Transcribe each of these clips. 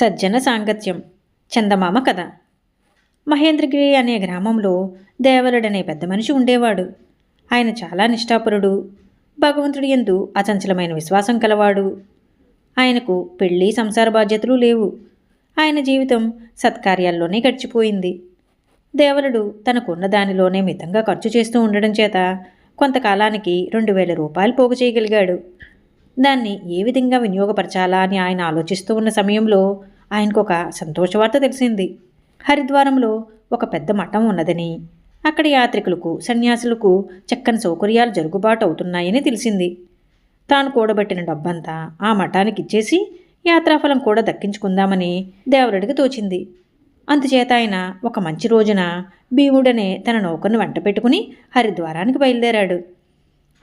సజ్జన సాంగత్యం. చందమామ కథ. మహేంద్రగిరి అనే గ్రామంలో దేవలుడనే పెద్ద మనిషి ఉండేవాడు. ఆయన చాలా నిష్ఠాపరుడు. భగవంతుడి ఎందు అచంచలమైన విశ్వాసం కలవాడు. ఆయనకు పెళ్ళి సంసార బాధ్యతలు లేవు. ఆయన జీవితం సత్కార్యాల్లోనే గడిచిపోయింది. దేవలుడు తనకున్న దానిలోనే మితంగా ఖర్చు చేస్తూ ఉండడం చేత కొంతకాలానికి రెండు వేల రూపాయలు పోగు చేయగలిగాడు. దాన్ని ఏ విధంగా వినియోగపరచాలా అని ఆయన ఆలోచిస్తూ ఉన్న సమయంలో ఆయనకు ఒక సంతోషవార్త తెలిసింది. హరిద్వారంలో ఒక పెద్ద మఠం ఉన్నదని అక్కడ యాత్రికులకు సన్యాసులకు చక్కని సౌకర్యాలు జరుగుబాటు అవుతున్నాయని తెలిసింది. తాను కూడబెట్టిన డబ్బంతా ఆ మఠానికి ఇచ్చేసి యాత్రాఫలం కూడా దక్కించుకుందామని దేవరుడికి తోచింది. అందుచేత ఆయన ఒక మంచి రోజున భీముడనే తన నౌకను వెంట పెట్టుకుని హరిద్వారానికి బయలుదేరాడు.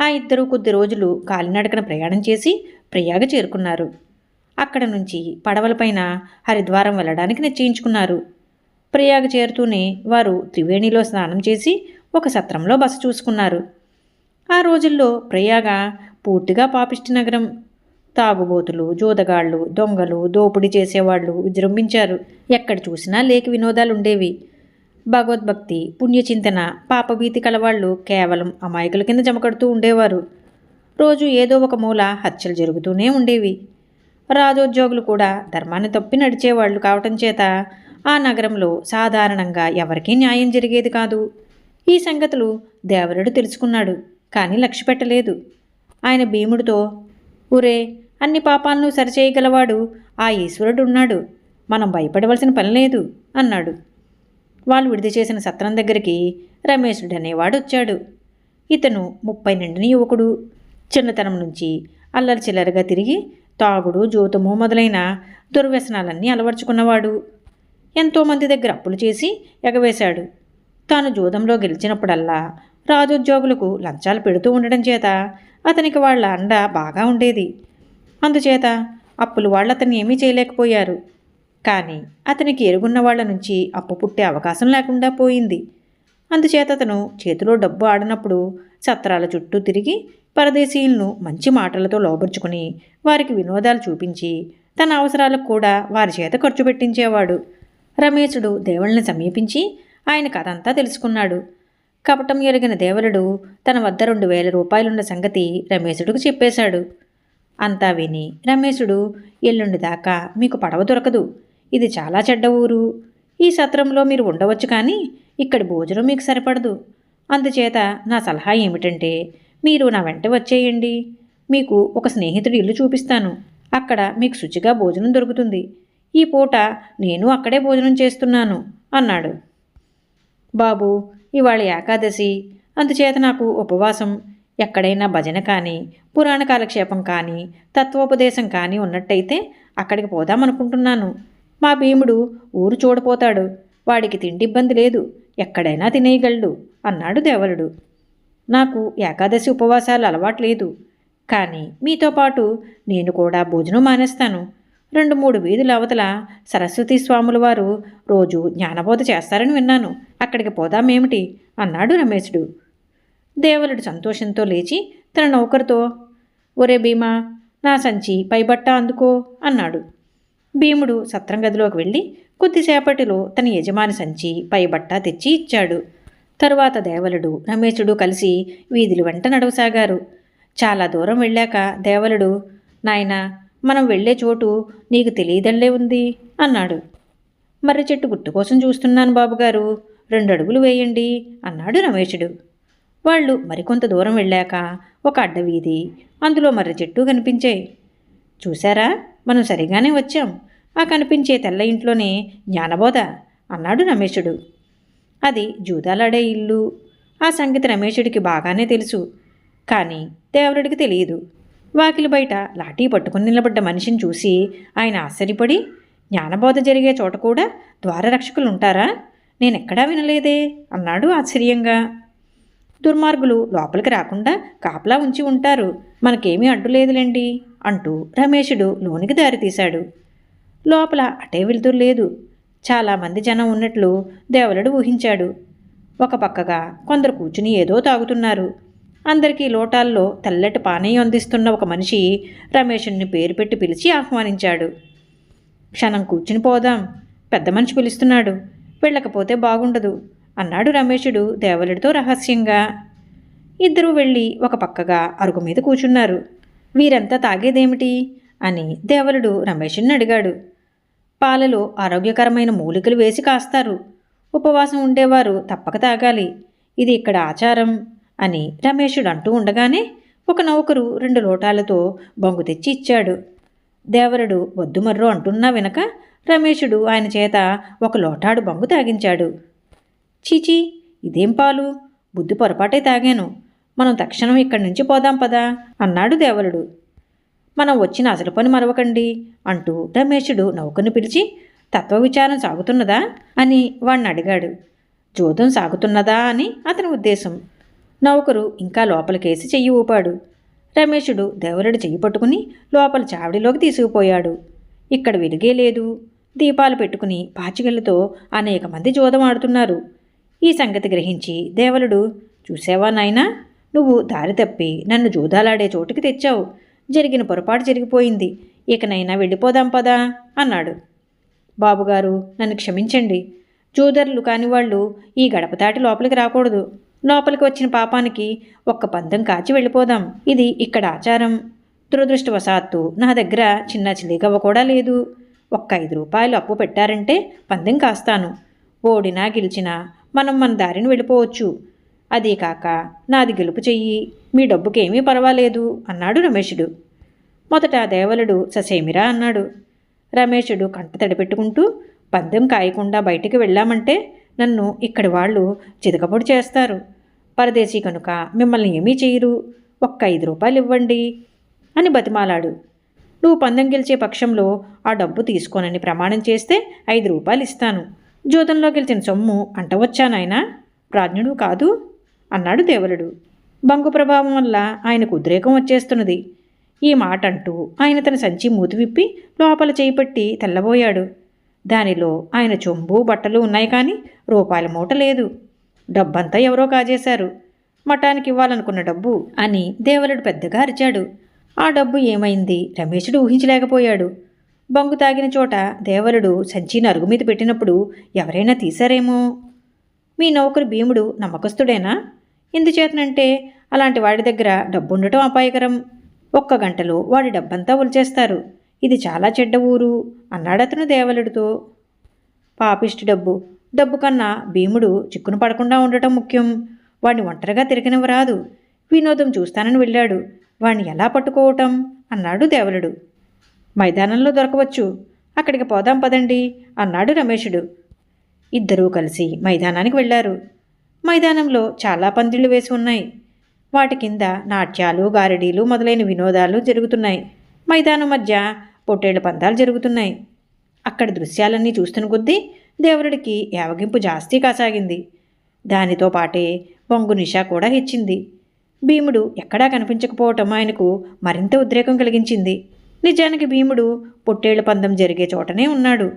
ఆ ఇద్దరు కొద్ది రోజులు కాలినడకన ప్రయాణం చేసి ప్రయాగ చేరుకున్నారు. అక్కడ నుంచి పడవలపైన హరిద్వారం వెళ్ళడానికి నిశ్చయించుకున్నారు. ప్రయాగ చేరుతూనే వారు త్రివేణిలో స్నానం చేసి ఒక సత్రంలో బస చూసుకున్నారు. ఆ రోజుల్లో ప్రయాగ పూర్తిగా పాపిష్టి నగరం. తాగుబోతులు జూదగాళ్ళు దొంగలు దోపిడీ చేసేవాళ్ళు విజృంభించారు. ఎక్కడ చూసినా లేక వినోదాలు ఉండేవి భగవద్భక్తి పుణ్యచింతన పాపభీతి కలవాళ్ళు కేవలం అమాయకుల కింద జమకడుతూ ఉండేవారు. రోజు ఏదో ఒక మూల హత్యలు జరుగుతూనే ఉండేవి. రాజోద్యోగులు కూడా ధర్మాన్ని తప్పి నడిచేవాళ్ళు కావటం చేత ఆ నగరంలో సాధారణంగా ఎవరికీ న్యాయం జరిగేది కాదు. ఈ సంగతులు దేవరుడు తెలుసుకున్నాడు కానీ లక్ష్య పెట్టలేదు. ఆయన భీముడితో ఊరే అన్ని పాపాలను సరిచేయగలవాడు ఆ ఈశ్వరుడు ఉన్నాడు. మనం భయపడవలసిన పని లేదు అన్నాడు. వాళ్ళు విడిది చేసిన సత్రం దగ్గరికి రమేశుడు అనేవాడు వచ్చాడు. ఇతను ముప్పై నిండిన యువకుడు. చిన్నతనం నుంచి అల్లరి చిల్లరగా తిరిగి తాగుడు జూతము మొదలైన దుర్వ్యసనాలన్నీ అలవర్చుకున్నవాడు. ఎంతోమంది దగ్గర అప్పులు చేసి ఎగవేశాడు. తాను జూదంలో గెలిచినప్పుడల్లా రాజోద్యోగులకు లంచాలు పెడుతూ ఉండడం చేత అతనికి వాళ్ళ అండ బాగా ఉండేది. అందుచేత అప్పులు వాళ్ళు అతన్ని ఏమీ చేయలేకపోయారు. కానీ అతనికి ఎరుగున్న వాళ్ళ నుంచి అప్పు పుట్టే అవకాశం లేకుండా పోయింది. అందుచేత అతను చేతిలో డబ్బు ఆడినప్పుడు సత్రాల చుట్టూ తిరిగి పరదేశీయులను మంచి మాటలతో లోబర్చుకుని వారికి వినోదాలు చూపించి తన అవసరాలకు కూడా వారి చేత ఖర్చు పెట్టించేవాడు. రమేశుడు దేవుళ్ళని సమీపించి ఆయన కథంతా తెలుసుకున్నాడు. కపటం ఎరిగిన దేవలుడు తన వద్ద రెండు వేల రూపాయలున్న సంగతి రమేశుడికి చెప్పేశాడు. అంతా విని రమేశుడు ఎల్లుండి దాకా మీకు పడవ దొరకదు. ఇది చాలా చెడ్డ ఊరు. ఈ సత్రంలో మీరు ఉండవచ్చు కానీ ఇక్కడ భోజనం మీకు సరిపడదు. అందుచేత నా సలహా ఏమిటంటే మీరు నా వెంట వచ్చేయండి. మీకు ఒక స్నేహితుడి ఇల్లు చూపిస్తాను. అక్కడ మీకు శుచిగా భోజనం దొరుకుతుంది. ఈ పూట నేను అక్కడే భోజనం చేస్తున్నాను అన్నాడు. బాబు ఇవాళ ఏకాదశి. అందుచేత నాకు ఉపవాసం. ఎక్కడైనా భజన కానీ పురాణ కాలక్షేపం కానీ తత్వోపదేశం కానీ ఉన్నట్టయితే అక్కడికి పోదామనుకుంటున్నాను. మా భీముడు ఊరు చూడపోతాడు. వాడికి తిండి ఇబ్బంది లేదు. ఎక్కడైనా తినేయగలడు అన్నాడు దేవరుడు. నాకు ఏకాదశి ఉపవాసాలు అలవాట్లేదు కానీ మీతో పాటు నేను కూడా భోజనం మానేస్తాను. రెండు మూడు వీధుల అవతల సరస్వతి స్వాముల వారు రోజు జ్ఞానబోధ చేస్తారని విన్నాను. అక్కడికి పోదామేమిటి? అన్నాడు రమేశుడు. దేవలుడు సంతోషంతో లేచి తన నౌకరుతో ఒరే భీమా నా సంచి పైబట్ట అందుకో అన్నాడు. భీముడు సత్రం గదిలోకి వెళ్ళి కొద్దిసేపటిలో తన యజమాని సంచి పైబట్ట తెచ్చి ఇచ్చాడు. తరువాత దేవలుడు రమేశుడు కలిసి వీధులు వెంట నడవసాగారు. చాలా దూరం వెళ్ళాక దేవలుడు నాయనా మనం వెళ్ళే చోటు నీకు తెలియదల్లే ఉంది అన్నాడు. మర్రి చెట్టు గుర్తు కోసం చూస్తున్నాను బాబుగారు రెండు అడుగులు వేయండి అన్నాడు రమేశుడు. వాళ్ళు మరికొంత దూరం వెళ్ళాక ఒక అడ్డవీధి అందులో మర్రి చెట్టు కనిపించాయి. చూశారా? మనం సరిగానే వచ్చాం. ఆ కనిపించే తెల్ల ఇంట్లోనే జ్ఞానబోధ అన్నాడు రమేశుడు అది జూదాలాడే ఇల్లు. ఆ సంగతి రమేశుడికి బాగానే తెలుసు. కానీ దేవరుడికి తెలియదు. వాకిలి బయట లాఠీ పట్టుకుని నిలబడ్డ మనిషిని చూసి ఆయన ఆశ్చర్యపడి జ్ఞానబోధ జరిగే చోట కూడా ద్వారరక్షకులు ఉంటారా నేనెక్కడా వినలేదే అన్నాడు ఆశ్చర్యంగా. దుర్మార్గులు లోపలికి రాకుండా కాపలా ఉంచి ఉంటారు. మనకేమీ అడ్డులేదులేండి అంటూ రమేశుడు లోనికి దారితీశాడు. లోపల అటే వెళ్తురు లేదు. చాలామంది జనం ఉన్నట్లు దేవలుడు ఊహించాడు. ఒక పక్కగా కొందరు కూర్చుని ఏదో తాగుతున్నారు. అందరికీ లోటాల్లో తెల్లటి పానీయం అందిస్తున్న ఒక మనిషి రమేషుణ్ణి పేరు పెట్టి పిలిచి ఆహ్వానించాడు. క్షణం కూర్చుని పోదాం పెద్ద మనిషి పిలుస్తున్నాడు. వెళ్ళకపోతే బాగుండదు అన్నాడు రమేషుడు దేవలుడితో రహస్యంగా. ఇద్దరూ వెళ్ళి ఒక పక్కగా అరుగు మీద కూర్చున్నారు. వీరంతా తాగేదేమిటి అని దేవలుడు రమేషుని అడిగాడు. పాలలో ఆరోగ్యకరమైన మూలికలు వేసి కాస్తారు. ఉపవాసం ఉండేవారు తప్పక తాగాలి. ఇది ఇక్కడ ఆచారం అని రమేషుడు అంటూ ఉండగానే ఒక నౌకరు రెండు లోటాలతో బొంగు తెచ్చి ఇచ్చాడు. దేవరుడు వద్దు మర్రో అంటున్నా వెనక రమేషుడు ఆయన చేత ఒక లోటాడు బొంగు తాగించాడు. చీచీ ఇదేం పాలు? బుద్ధి పొరపాటే తాగాను. మనం తక్షణం ఇక్కడి నుంచి పోదాం పదా? అన్నాడు దేవరుడు. మనం వచ్చిన అసలు పని మరవకండి అంటూ రమేషుడు నౌకను పిలిచి తత్వ విచారం సాగుతున్నదా అని వాణ్ణి అడిగాడు. జోదం సాగుతున్నదా అని అతని ఉద్దేశం. నౌకరు ఇంకా లోపలికేసి చెయ్యి ఊపాడు. రమేషుడు దేవరుడు చెయ్యి పట్టుకుని లోపల చావిడిలోకి తీసుకుపోయాడు. ఇక్కడ వెలుగే లేదు. దీపాలు పెట్టుకుని పాచికలతో అనేక మంది జోదం ఆడుతున్నారు. ఈ సంగతి గ్రహించి దేవలుడు చూసావా నాయనా నువ్వు దారి తప్పి నన్ను జూదాలాడే చోటుకి తెచ్చావు. జరిగిన పొరపాటు జరిగిపోయింది. ఇకనైనా వెళ్ళిపోదాం పదా అన్నాడు. బాబుగారు నన్ను క్షమించండి. జూదర్లు కాని వాళ్ళు ఈ గడప దాటి లోపలికి రాకూడదు. లోపలికి వచ్చిన పాపానికి ఒక్క పందెం కాచి వెళ్ళిపోదాం. ఇది ఇక్కడ ఆచారం. దురదృష్టవశాత్తు నా దగ్గర చిన్న చిలిగవ్వ కూడా లేదు. ఒక్క ఐదు రూపాయలు అప్పు పెట్టారంటే పందెం కాస్తాను. ఓడినా గెలిచినా మనం మన దారిని వెళ్ళిపోవచ్చు. అదీకాక నాది గెలుపు చెయ్యి మీ డబ్బుకేమీ పర్వాలేదు అన్నాడు రమేషుడు. మొదట దేవలుడు ససేమిరా అన్నాడు. రమేషుడు కంట తడిపెట్టుకుంటూ పందెం కాయకుండా బయటికి వెళ్ళామంటే నన్ను ఇక్కడి వాళ్ళు చితకపొడి చేస్తారు. పరదేశీ కనుక మిమ్మల్ని ఏమీ చేయరు ఒక్క ఐదు రూపాయలు ఇవ్వండి అని బతిమాలాడు. నువ్వు పందెం గెలిచే పక్షంలో ఆ డబ్బు తీసుకోనని ప్రమాణం చేస్తే ఐదు రూపాయలు ఇస్తాను. జూతంలో గెలిచిన సొమ్ము అంటవచ్చానాయనా ప్రాజ్ఞుడు కాదు. అన్నాడు దేవలుడు బంగు ప్రభావం వల్ల ఆయనకు ఉద్రేకం వచ్చేస్తున్నది. ఈ మాట అంటూ ఆయన తన సంచి మూతి విప్పి లోపల చేయిపెట్టి తెల్లబోయాడు. దానిలో ఆయన చొంబు బట్టలు ఉన్నాయి కానీ రూపాయల మూట లేదు. డబ్బంతా ఎవరో కాజేశారు. మఠానికి ఇవ్వాలనుకున్న డబ్బు అని దేవలుడు పెద్దగా అరిచాడు. ఆ డబ్బు ఏమైంది రమేషుడు ఊహించలేకపోయాడు. బంగు తాగిన చోట దేవలుడు సంచి నరుగు మీద పెట్టినప్పుడు ఎవరైనా తీశారేమో? మీ నౌకరు భీముడు నమ్మకస్తుడేనా? ఎందుచేతనంటే అలాంటి వాడి దగ్గర డబ్బుండటం అపాయకరం. ఒక్క గంటలో వాడి డబ్బంతా ఉల్చేస్తారు ఇది చాలా చెడ్డ ఊరు అన్నాడతను దేవలుడితో. పాపిష్టి డబ్బు. డబ్బు కన్నా భీముడు చిక్కును పడకుండా ఉండటం ముఖ్యం. వాడిని ఒంటరిగా తిరగనివ్వరాదు. వినోదం చూస్తానని వెళ్ళాడు. వాణ్ణి ఎలా పట్టుకోవటం అన్నాడు దేవలుడు. మైదానంలో దొరకవచ్చు. అక్కడికి పోదాం పదండి అన్నాడు రమేషుడు. ఇద్దరూ కలిసి మైదానానికి వెళ్ళారు. మైదానంలో చాలా పందిళ్ళు వేసి ఉన్నాయి. వాటి కింద నాట్యాలు గారడీలు మొదలైన వినోదాలు జరుగుతున్నాయి. మైదానం మధ్య పొట్టేళ్ళ పందాలు జరుగుతున్నాయి. అక్కడ దృశ్యాలన్నీ చూస్తున్న కొద్దీ దేవుడికి ఏవగింపు జాస్తి కాసాగింది. దానితో పాటే బొంగు నిషా కూడా హెచ్చింది. భీముడు ఎక్కడా కనిపించకపోవటం ఆయనకు మరింత ఉద్రేకం కలిగించింది. నిజానికి భీముడు పొట్టేళ్ళ పందం జరిగే చోటనే ఉన్నాడు.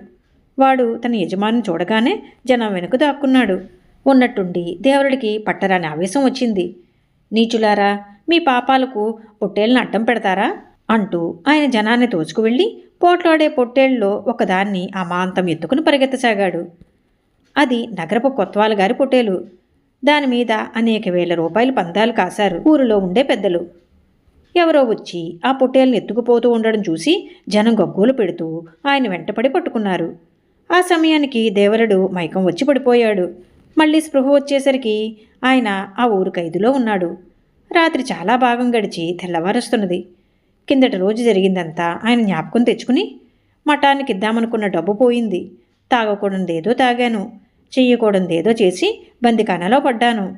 వాడు తన యజమాని చూడగానే జనం వెనుక దాక్కున్నాడు. ఉన్నట్టుండి దేవుడికి పట్టరాని ఆవేశం వచ్చింది. నీచులారా మీ పాపాలకు పొట్టేళ్ళని అడ్డం పెడతారా? అంటూ ఆయన జనాన్ని తోచుకు వెళ్ళి పోట్లాడే పొట్టేళ్ళలో ఒకదాన్ని అమాంతం ఎత్తుకుని పరిగెత్తసాగాడు. అది నగరపు కొత్వాల గారి పొట్టేలు. దాని మీద అనేక వేల రూపాయలు పందాలు కాశారు ఊరిలో ఉండే పెద్దలు. ఎవరో వచ్చి ఆ పొట్టేల్ని ఎత్తుకుపోతూ ఉండడం చూసి జనం గగ్గోలు పెడుతూ ఆయన వెంటపడి పట్టుకున్నారు. ఆ సమయానికి దేవరుడు మైకం వచ్చి పడిపోయాడు. మళ్ళీ స్పృహ వచ్చేసరికి ఆయన ఆ ఊరు ఖైదులో ఉన్నాడు. రాత్రి చాలా భాగం గడిచి తెల్లవారుస్తున్నది. కిందటి రోజు జరిగిందంతా ఆయన జ్ఞాపకం తెచ్చుకుని మఠానికి ఇద్దామనుకున్న డబ్బు పోయింది. తాగకూడదేదో తాగాను చెయ్యకూడదేదో చేసి బందికానలో పడ్డాను.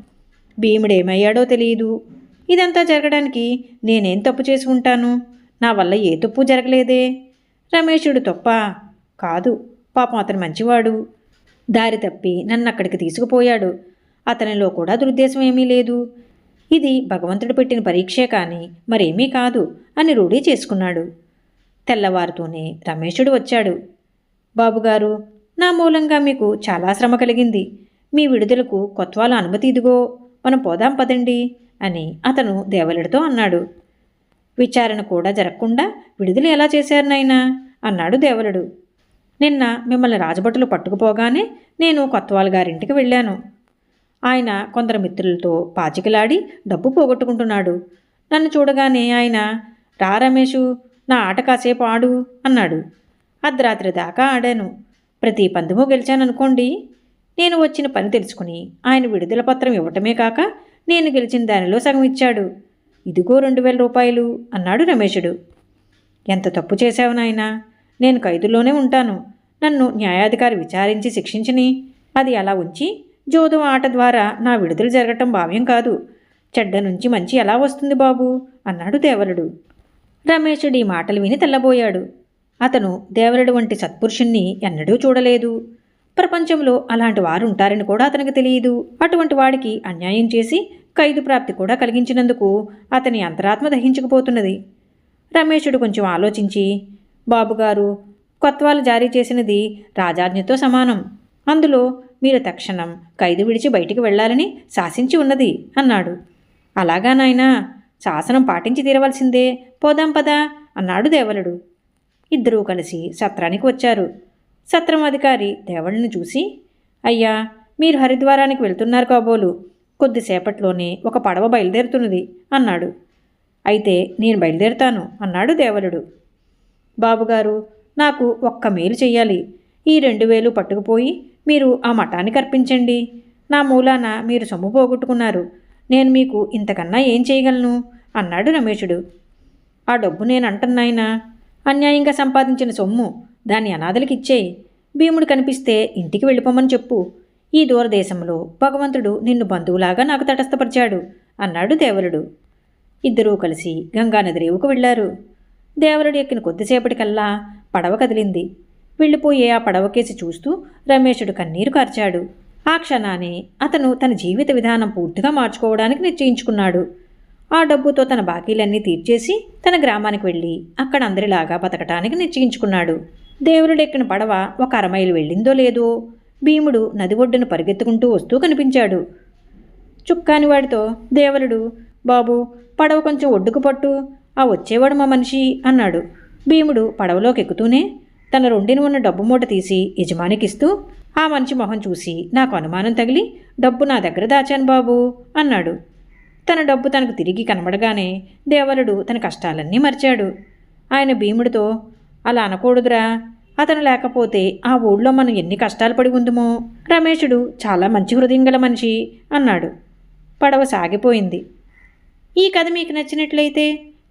భీముడేమయ్యాడో తెలియదు ఇదంతా జరగడానికి నేనేం తప్పు చేసి ఉంటాను? నా వల్ల ఏ తప్పు జరగలేదే? రమేషుడు తప్ప కాదు. పాపం అతను మంచివాడు. దారి తప్పి నన్ను అక్కడికి తీసుకుపోయాడు. అతనిలో కూడా దురుద్దేశం ఏమీ లేదు. ఇది భగవంతుడు పెట్టిన పరీక్షే కానీ మరేమీ కాదు అని రూఢీ చేసుకున్నాడు. తెల్లవారుతూనే రమేషుడు వచ్చాడు. బాబుగారు నా మూలంగా మీకు చాలా శ్రమ కలిగింది. మీ విడుదలకు కొత్వాల అనుమతి ఇదిగో మనం పోదాం పదండి అని అతను దేవలుడితో అన్నాడు. విచారణ కూడా జరగకుండా విడుదల ఎలా చేశారు నాయనా? అన్నాడు దేవలుడు. నిన్న మిమ్మల్ని రాజభటులు పట్టుకుపోగానే నేను కొత్తవాళ్ళ గారింటికి వెళ్ళాను. ఆయన కొందరు మిత్రులతో పాచికలాడి డబ్బు పోగొట్టుకుంటున్నాడు. నన్ను చూడగానే ఆయన రా రమేషు నా ఆట కాసేపు ఆడు అన్నాడు. అర్ధరాత్రి దాకా ఆడాను. ప్రతి పందెము గెలిచాననుకోండి. నేను వచ్చిన పని తెలుసుకుని ఆయన విడుదల పత్రం ఇవ్వటమే కాక నేను గెలిచిన దానిలో సగం ఇచ్చాడు. ఇదిగో రెండు వేల రూపాయలు అన్నాడు రమేషుడు. ఎంత తప్పు చేశావు నాయనా? నేను ఖైదులోనే ఉంటాను. నన్ను న్యాయాధికారి విచారించి శిక్షించని అది అలా ఉంచి జోదు ఆట ద్వారా నా విడుదల జరగటం భావ్యం కాదు. చెడ్డ నుంచి మంచి ఎలా వస్తుంది బాబు? అన్నాడు దేవరుడు. రమేషుడి ఈ మాటలు విని తెల్లబోయాడు. అతను దేవరుడు వంటి సత్పురుషుణ్ణి ఎన్నడూ చూడలేదు. ప్రపంచంలో అలాంటి వారు ఉంటారని కూడా అతనికి తెలియదు. అటువంటి వాడికి అన్యాయం చేసి ఖైదు ప్రాప్తి కూడా కలిగించినందుకు అతని అంతరాత్మ దహించుకుపోతున్నది. రమేషుడు కొంచెం ఆలోచించి బాబుగారు కొత్వాలు జారీ చేసినది రాజాజ్ఞతో సమానం. అందులో మీరు తక్షణం ఖైదు విడిచి బయటికి వెళ్ళాలని శాసించి ఉన్నది అన్నాడు. అలాగా నాయనా శాసనం పాటించి తీరవలసిందే. పోదాం పదా అన్నాడు దేవలుడు. ఇద్దరూ కలిసి సత్రానికి వచ్చారు. సత్రం అధికారి దేవళ్ళని చూసి అయ్యా మీరు హరిద్వారానికి వెళ్తున్నారు కాబోలు. కొద్దిసేపట్లోనే ఒక పడవ బయలుదేరుతున్నది అన్నాడు. అయితే నేను బయలుదేరుతాను అన్నాడు దేవలుడు. బాబుగారు నాకు ఒక్క మేలు చెయ్యాలి. ఈ రెండు వేలు పట్టుకుపోయి మీరు ఆ మఠానికి అర్పించండి. నా మూలాన మీరు సొమ్ము పోగొట్టుకున్నారు. నేను మీకు ఇంతకన్నా ఏం చేయగలను అన్నాడు రమేషుడు. ఆ డబ్బు నేను అంటున్నాయినా అన్యాయంగా సంపాదించిన సొమ్ము దాన్ని అనాథలకి ఇచ్చేయి. భీముడు కనిపిస్తే ఇంటికి వెళ్ళిపోమని చెప్పు. ఈ దూరదేశంలో భగవంతుడు నిన్ను బంధువులాగా నాకు తటస్థపరిచాడు అన్నాడు దేవరుడు. ఇద్దరూ కలిసి గంగానది రేవుకు వెళ్ళారు. దేవరుడు ఎక్కిన కొద్దిసేపటికల్లా పడవ కదిలింది. వెళ్ళిపోయే ఆ పడవకేసి చూస్తూ రమేషుడు కన్నీరు కార్చాడు. ఆ క్షణానే అతను తన జీవిత విధానం పూర్తిగా మార్చుకోవడానికి నిశ్చయించుకున్నాడు. ఆ డబ్బుతో తన బాకీలన్నీ తీర్చేసి తన గ్రామానికి వెళ్ళి అక్కడ అందరిలాగా బతకటానికి నిశ్చయించుకున్నాడు. దేవుడెక్కిన పడవ ఒక అరమైలు వెళ్ళిందో లేదో భీముడు నది ఒడ్డున పరిగెత్తుకుంటూ వస్తూ కనిపించాడు. చుక్కాని వాడితో దేవరుడు బాబు పడవ కొంచెం ఒడ్డుకు పట్టు. ఆ వచ్చేవాడు మా మనిషి అన్నాడు. భీముడు పడవలోకి ఎక్కుతూనే తన రొండిన ఉన్న డబ్బు మూట తీసి యజమానికిస్తూ ఆ మనిషి మొహం చూసి నాకు అనుమానం తగిలి డబ్బు నా దగ్గర దాచాను బాబు అన్నాడు. తన డబ్బు తనకు తిరిగి కనబడగానే దేవరుడు తన కష్టాలన్నీ మర్చాడు. ఆయన భీముడితో అలా అనకూడదురా. అతను లేకపోతే ఆ ఊళ్ళో మనం ఎన్ని కష్టాలు పడి ఉందమో. రమేషుడు చాలా మంచి హృదయం గల మనిషి అన్నాడు. పడవ సాగిపోయింది. ఈ కథ మీకు నచ్చినట్లయితే